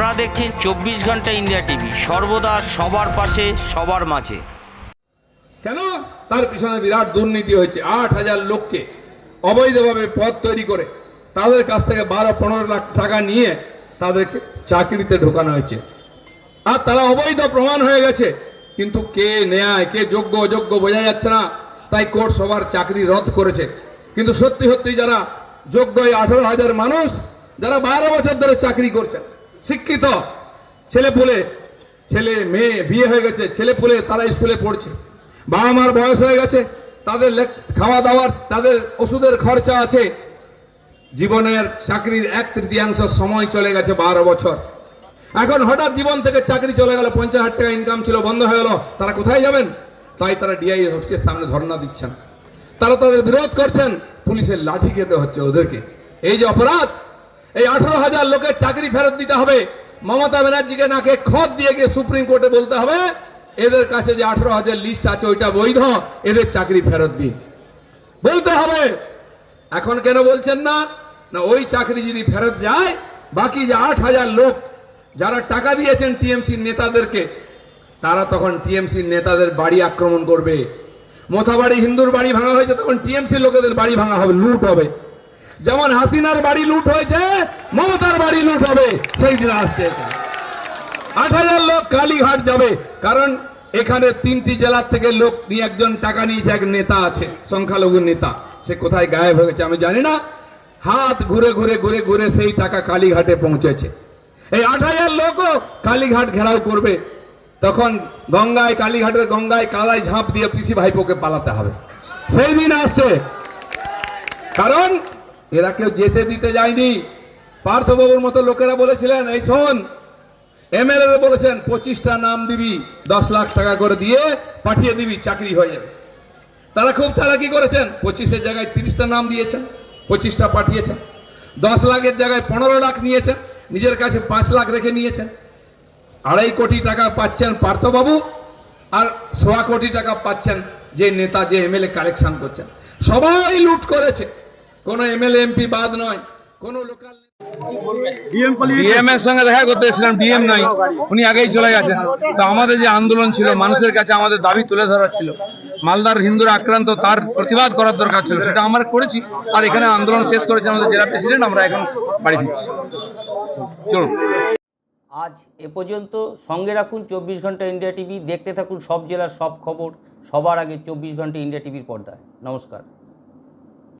আপনারা দেখছেন চব্বিশ ঘণ্টা ইন্ডিয়া টিভি। সর্বদা সবার পাশে, সবার মাঝে। কেন? তার পিছনে বিরাট দুর্নীতি হয়েছে, আট হাজার লোককে অবৈধভাবে পদ তৈরি করে তাদের কাছ থেকে বারো, পনেরো লাখ টাকা নিয়ে তাদেরকে চাকরিতে ঢোকানো হয়েছে। আর তারা অবৈধ প্রমাণ হয়ে গেছে, কিন্তু কে নেয় কে যোগ্য, অযোগ্য বোঝা যাচ্ছে না। তাই কোর্ট সবার চাকরি রদ করেছে। কিন্তু সত্যি সত্যি যারা যোগ্য এই আঠারো হাজার মানুষ, যারা বারো বছর ধরে চাকরি করছে শিক্ষিত। ছেলে পুলে, ছেলে মেয়ে বিয়ে হয়ে গেছে, ছেলে পুলে তারা স্কুলে পড়ছে। বাবা মার বয়স হয়ে গেছে, তাদের খাওয়া দাওয়ার তাদের ওষুধের খরচা আছে। জীবনের চাকরির এক তৃতীয়াংশ সময় চলে গেছে বারো বছর। এখন হঠাৎ জীবন থেকে চাকরি চলে গেল, পঞ্চাশ হাজার টাকা ইনকাম ছিল, বন্ধ হয়ে গেল, তারা কোথায় যাবেন? তাই তারা ডিআই অফিসের সামনে ধর্ণা দিচ্ছেন। তারা তাদের বিরোধ করছেন, পুলিশের লাঠি খেতে হচ্ছে ওদেরকে। এই যে অপরাধ এই আঠারো হাজার লোকের চাকরি ফেরত দিতে হবে। মমতা ব্যানার্জিকে নাকে খত দিয়ে গিয়ে সুপ্রিম কোর্টে বলতে হবে, এদের কাছে যে আঠারো হাজার লিস্ট আছে, ওইটা বৈধ, এদের চাকরি ফেরত দিন। বলতে হবে, এখন কেন বলছেন না? না, ওই চাকরি যদি ফেরত যায়, বাকি যে আট হাজার লোক যারা টাকা দিয়েছেন টিএমসির নেতাদেরকে, তারা তখন টিএমসির নেতাদের বাড়ি আক্রমণ করবে। মোথাবাড়ি, হিন্দুর বাড়ি ভাঙা হয়েছে, তখন টিএমসি লোকেদের বাড়ি ভাঙা হবে, লুট হবে। যেমন হাসিনার বাড়ি লুট হয়েছে, মমতার বাড়ি লুট হবে, সেই দিন আসছে আট হাজার লোক কালীঘাট যাবে, কারণ এখানে তিনটি জেলার থেকে লোক নিয়ে একজন টাকা নিয়েছে, এক নেতা আছে, সংখ্যালঘু নেতা। সে কোথায় গায়েব হয়ে গেছে আমি জানি না। হাত ঘুরে ঘুরে ঘুরে ঘুরে সেই টাকা কালীঘাটে পৌঁছেছে। এই আট হাজার লোকও কালীঘাট ঘেরাও করবে। তখন গঙ্গায়, কালীঘাটের গঙ্গায় কালায় ঝাঁপ দিয়ে পিসি ভাইপোকে পালাতে হবে। সেই দিন আসছে। কারণ এরা কেউ যেতে দিতে যায়নি। পার্থবাবুর মতো লোকেরা বলেছিলেন, এই শোন, এমএলএ বলেছেন, পঁচিশটা নাম দিবি, দশ লাখ টাকা করে দিয়ে পাঠিয়ে দিবি, চাকরি হয়ে যাবে। তারা খুব চালাকি করেছেন, পঁচিশের জায়গায় তিরিশটা নাম দিয়েছেন, পঁচিশটা পাঠিয়েছেন। দশ লাখের জায়গায় পনেরো লাখ নিয়েছেন, নিজের কাছে পাঁচ লাখ রেখে নিয়েছেন। আড়াই কোটি টাকা পাচ্ছেন পার্থবাবু, আর সোয়া কোটি টাকা পাচ্ছেন যে নেতা, যে এমএলএ কালেকশন করছেন। সবাই লুট করেছে। কোনো এমএলএ এমপি বাদ নয়। কোনো লোকাল ডিএম এর সঙ্গে দেখা করতে এসেছিলাম ডিএম নাই। উনি আগেই চলে গেছেন। তো আমাদের যে আন্দোলন ছিল মানুষের কাছে আমাদের দাবি তুলে ধরা ছিল। মালদার হিন্দুরা আক্রান্ত তার প্রতিবাদ করার দরকার ছিল। সেটা আমরা করেছি। আর এখানে আন্দোলন শেষ করেছে আমাদের জেলা প্রেসিডেন্ট আমরা এখন বাড়ি ফিরছি। চলুন। আজ এ পর্যন্ত সঙ্গে রাখুন চব্বিশ ঘণ্টা ইন্ডিয়া টিভি। দেখতে থাকুন সব জেলার সব খবর। সবার আগে চব্বিশ ঘণ্টা ইন্ডিয়া টিভির পর্দায়। নমস্কার।